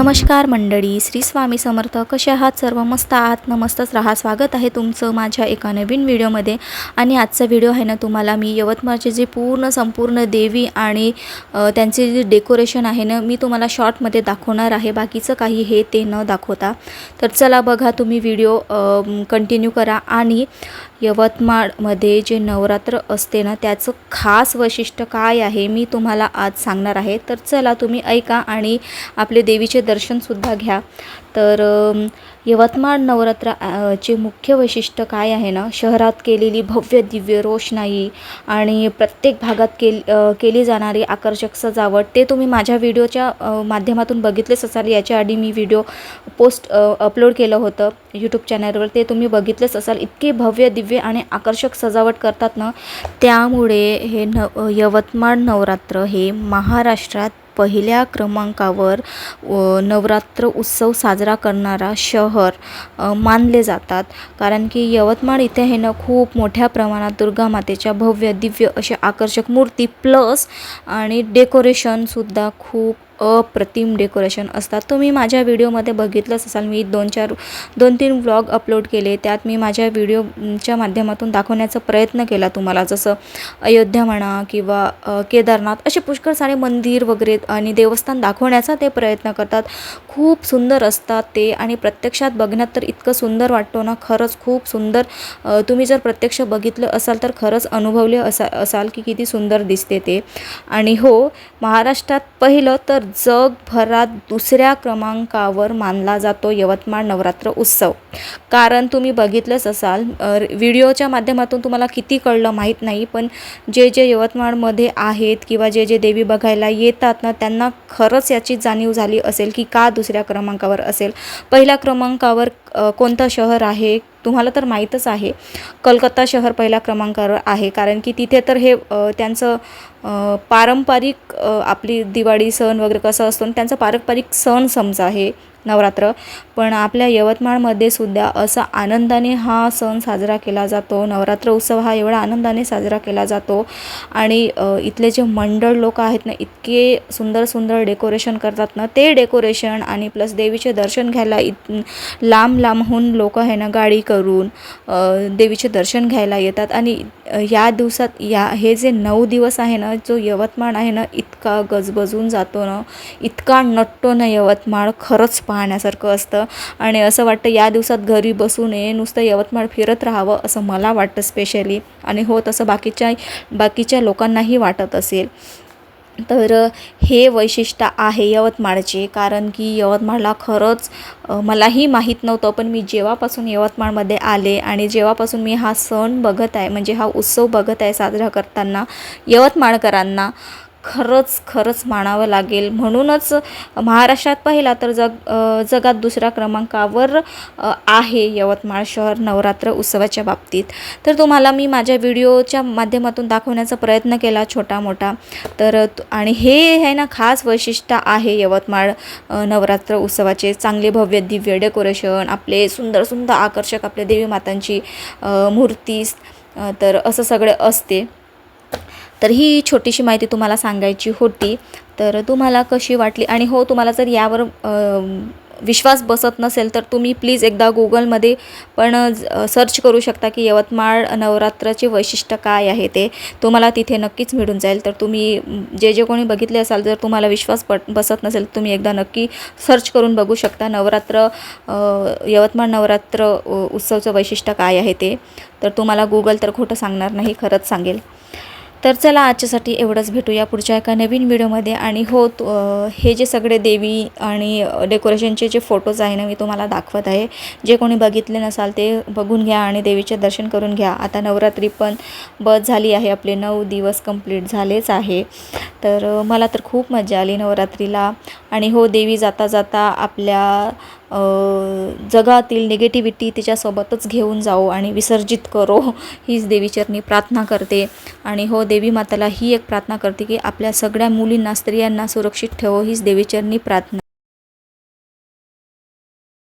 नमस्कार मंडळी श्री स्वामी समर्थ. कसे आहात सर्व? मस्त आहात? न मस्तच राहा. स्वागत आहे तुमचं माझ्या एका नवीन व्हिडिओमध्ये. आणि आजचा व्हिडिओ आहे ना तुम्हाला मी यवतमाळचे जे पूर्ण संपूर्ण देवी आणि त्यांचे जे डेकोरेशन आहे ना मी तुम्हाला शॉर्टमध्ये दाखवणार आहे. बाकीचं काही हे ते न दाखवता. तर चला बघा तुम्ही व्हिडिओ कंटिन्यू करा. आणि यवतमाळमध्ये जे नवरात्र असते ना त्याचं खास वैशिष्ट्य काय आहे मी तुम्हाला आज सांगणार आहे. तर चला तुम्ही ऐका आणि आपले देवीचे दर्शनसुद्धा घ्या. तर यवतमाळ नवरात्र चे मुख्य वैशिष्ट्य काय आहे ना शहरात केलेली भव्य दिव्य रोषणाई आणि प्रत्येक भागात केल केली जाणारी आकर्षक सजावट ते तुम्ही माझ्या व्हिडिओच्या माध्यमातून बघितलेच असाल. याच्या आधी मी व्हिडिओ पोस्ट अपलोड केलं होतं यूट्यूब चॅनलवर ते तुम्ही बघितलेच असाल. इतके भव्य दिव्य आणि आकर्षक सजावट करतात ना त्यामुळे हे न यवतमाळ नवरात्र हे महाराष्ट्रात पहिल्या क्रमांकावर नवरात्र उत्सव साजरा करणारा शहर मानले जातात. कारण की यवतमाळ इथे आहे ना खूप मोठ्या प्रमाणात दुर्गा मातेच्या भव्य दिव्य अशा आकर्षक मूर्ती प्लस आणि डेकोरेशनसुद्धा खूप अप्रतिम डेकोरेशन असतात. तुम्ही माझ्या व्हिडिओमध्ये बघितलंच असाल मी दोन चार दोन तीन व्लॉग अपलोड केले. त्यात मी माझ्या व्हिडिओच्या माध्यमातून दाखवण्याचा प्रयत्न केला तुम्हाला. जसं अयोध्या म्हणा किंवा केदारनाथ असे पुष्कळ सारे मंदिर वगैरे आणि देवस्थान दाखवण्याचा ते प्रयत्न करतात. खूप सुंदर असतात ते आणि प्रत्यक्षात बघण्यात तर इतकं सुंदर वाटतो ना. खरंच खूप सुंदर तुम्ही जर प्रत्यक्ष बघितलं असाल तर खरंच अनुभवले असा असाल की किती सुंदर दिसते ते. आणि हो महाराष्ट्रात पहिलं तर जगभरात दुसऱ्या क्रमांकावर मानला जातो यवतमाळ नवरात्र उत्सव. कारण तुम्ही बघितलंच असाल व्हिडिओच्या माध्यमातून तुम्हाला किती कळलं माहीत नाही पण जे जे यवतमाळमध्ये आहेत किंवा जे जे देवी बघायला येतात ना त्यांना खरंच याची जाणीव झाली असेल की का दुसऱ्या क्रमांकावर असेल. पहिल्या क्रमांकावर कोणतं शहर आहे तुम्हाला तर माहीतच आहे. कलकत्ता शहर पहिल्या क्रमांकावर आहे कारण की तिथे तर हे त्यांचं पारंपरिक आपली दिवाळी सण वगैरे कसं असतो आणि त्यांचा पारंपरिक सण समजा आहे नवरात्र. पण आपल्या यवतमाळमध्ये सुद्धा असा आनंदाने हा सण साजरा केला जातो. नवरात्र उत्सव हा एवढा आनंदाने साजरा केला जातो. आणि इथले जे मंडळ लोक आहेत ना इतके सुंदर सुंदर डेकोरेशन करतात ना ते डेकोरेशन आणि प्लस देवीचे दर्शन घ्यायला इत लांब लांबहून लोक आहे ना गाडी करून देवीचे दर्शन घ्यायला येतात. आणि या दिवसात या हे जे नऊ दिवस आहे ना जो यवतमाळ आहे ना इतका गजबजून जातो ना इतका नटतो ना यवतमाळ खरंच पाहण्यासारखं असतं. आणि असं वाटतं या दिवसात घरी बसू नये नुसतं यवतमाळ फिरत राहावं असं मला वाटतं स्पेशली आणि हो तसं बाकीच्या बाकीच्या लोकांनाही वाटत असेल. तर हे वैशिष्ट्य आहे यवतमाळचे कारण की यवतमाळला खरंच मलाही माहीत नव्हतं पण मी जेव्हापासून यवतमाळमध्ये आले आणि जेव्हापासून मी हा सण बघत आहे म्हणजे हा उत्सव बघत आहे साजरा करताना यवतमाळकरांना खरंच खरंच मानावं लागेल. म्हणूनच महाराष्ट्रात पहिला तर जग जगात दुसऱ्या क्रमांकावर आहे यवतमाळ शहर नवरात्र उत्सवाच्या बाबतीत. तर तुम्हाला मी माझ्या व्हिडिओच्या माध्यमातून दाखवण्याचा प्रयत्न केला छोटा मोठा. तर आणि हे आहे ना खास वैशिष्ट्य आहे यवतमाळ नवरात्र उत्सवाचे. चांगले भव्य दिव्य डेकोरेशन आपले सुंदर सुंदर आकर्षक आपल्या देवी मातांची मूर्ती तर असं सगळं असते. तर ही छोटीशी माहिती तुम्हाला सांगायची होती. तर तुम्हाला कशी वाटली? आणि हो तुम्हाला जर यावर विश्वास बसत नसेल तर तुम्ही प्लीज एकदा गुगलमध्ये पण सर्च करू शकता की यवतमाळ नवरात्राचे वैशिष्ट्य काय आहे ते. तुम्हाला तिथे नक्कीच मिळून जाईल. तर तुम्ही जे जे कोणी बघितले असाल जर तुम्हाला विश्वास पट बसत नसेल तुम्ही एकदा नक्की सर्च करून बघू शकता नवरात्र यवतमाळ नवरात्र उत्सवचं वैशिष्ट्य काय आहे ते. तर तुम्हाला गुगल तर खोटं सांगणार नाही खरंच सांगेल. तर चला आजच्यासाठी एवढंच भेटूया पुढच्या एका नवीन व्हिडिओमध्ये. आणि हो तु- हे जे सगळे देवी आणि डेकोरेशनचे जे फोटोज आहे ना मी तुम्हाला दाखवत आहे. जे कोणी बघितले नसाल ते बघून घ्या आणि देवीचे दर्शन करून घ्या. आता नवरात्री पण बस झाली आहे आपले नऊ दिवस कंप्लीट झालेच आहे. तर मला तर खूप मजा आली नवरात्रीला. आणि हो देवी जाता जाता आपल्या जगातील निगेटिव्हिटी तिच्यासोबतच घेऊन जाओ आणि विसर्जित करो. हीच देवीचरणी प्रार्थना करते. आणि हो देवी माताला ही एक प्रार्थना करते की आपल्या सगळ्या मुलींना स्त्रियांना सुरक्षित ठेवो. हीच देवीचरणी प्रार्थना.